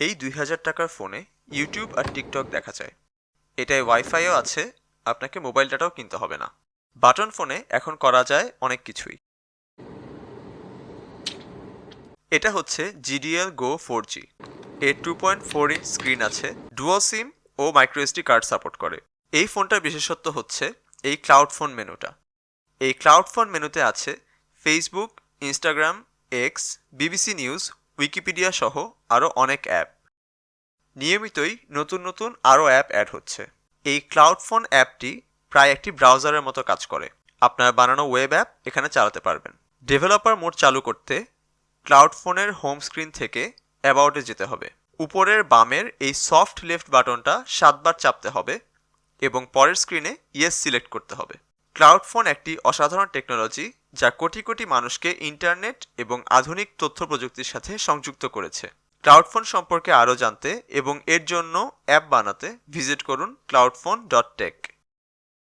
এই দুই হাজার টাকার ফোনে ইউটিউব আর টিকটক দেখা যায়। এটায় ওয়াইফাইও আছে, আপনাকে মোবাইল ডাটাও কিনতে হবে না। বাটন ফোনে এখন করা যায় অনেক কিছুই। এটা হচ্ছে জিডিএল গো ফোর জি। এর two point four inch screen আছে ডুয়াল সিম ও মাইক্রোএসডি কার্ড সাপোর্ট করে। এই ফোনটার বিশেষত্ব হচ্ছে এই ক্লাউড ফোন মেনুটা এই ক্লাউড ফোন মেনুতে আছে Facebook Instagram X BBC news Wikipedia সহ আরও অনেক অ্যাপ। নিয়মিতই নতুন নতুন আরও অ্যাপ অ্যাড হচ্ছে। এই ক্লাউড ফোন অ্যাপটি প্রায় একটি ব্রাউজারের মতো কাজ করে। আপনার বানানো ওয়েব অ্যাপ এখানে চালাতে পারবেন। ডেভেলপার মোড চালু করতে ক্লাউড ফোনের হোম স্ক্রিন থেকে অ্যাবাউটে যেতে হবে। উপরের বামের এই সফট লেফট বাটনটা সাতবার চাপতে হবে এবং পরের স্ক্রিনে ইয়েস সিলেক্ট করতে হবে। ক্লাউড ফোন একটি অসাধারণ টেকনোলজি যা কোটি কোটি মানুষকে ইন্টারনেট এবং আধুনিক তথ্য প্রযুক্তির সাথে সংযুক্ত করেছে। ক্লাউড ফোন সম্পর্কে আরও জানতে এবং এর জন্য অ্যাপ বানাতে ভিজিট করুন ক্লাউড ফোন ডট টেক